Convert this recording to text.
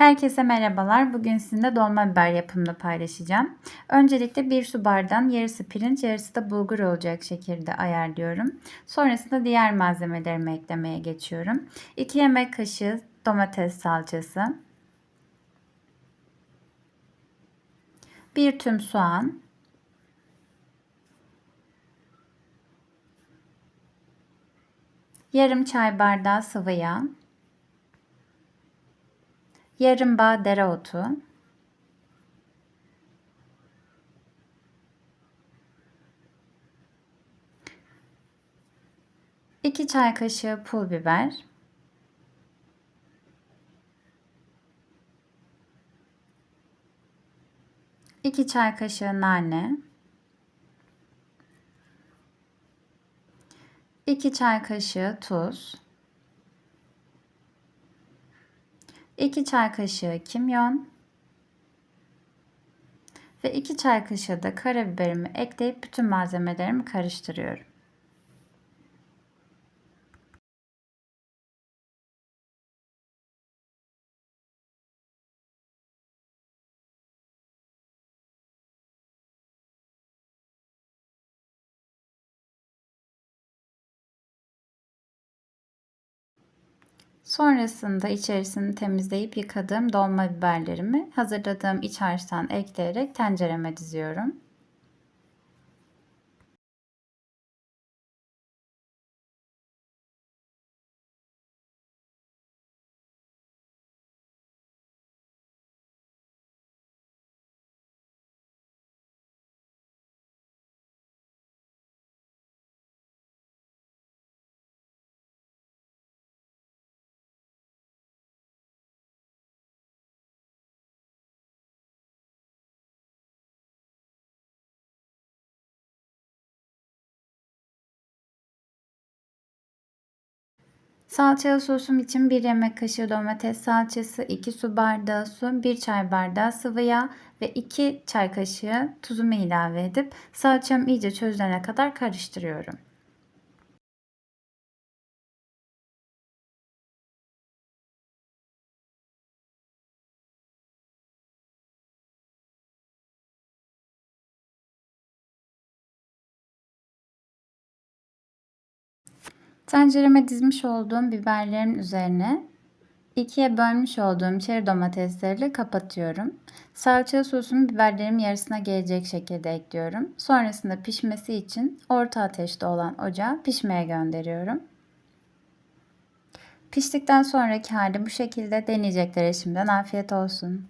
Herkese merhabalar. Bugün sizinle dolma biber yapımını paylaşacağım. Öncelikle bir su bardağın yarısı pirinç, yarısı da bulgur olacak şekilde ayarlıyorum. Sonrasında diğer malzemelerimi eklemeye geçiyorum. 2 yemek kaşığı domates salçası. 1 tüm soğan. Yarım çay bardağı sıvı yağ. Yarım bağ dereotu, iki çay kaşığı pul biber, iki çay kaşığı nane, iki çay kaşığı tuz, 2 çay kaşığı kimyon ve 2 çay kaşığı da karabiberimi ekleyip bütün malzemelerimi karıştırıyorum. Sonrasında içerisini temizleyip yıkadığım dolma biberlerimi hazırladığım iç harçtan ekleyerek tencereme diziyorum. Salçalı sosum için 1 yemek kaşığı domates salçası, 2 su bardağı su, 1 çay bardağı sıvı yağ ve 2 çay kaşığı tuzumu ilave edip salçam iyice çözülene kadar karıştırıyorum. Tencereme dizmiş olduğum biberlerin üzerine ikiye bölmüş olduğum çeri domatesleri kapatıyorum. Salça sosunu biberlerim yarısına gelecek şekilde ekliyorum. Sonrasında pişmesi için orta ateşte olan ocağa pişmeye gönderiyorum. Piştikten sonraki hali bu şekilde deneyeceklere şimdiden afiyet olsun.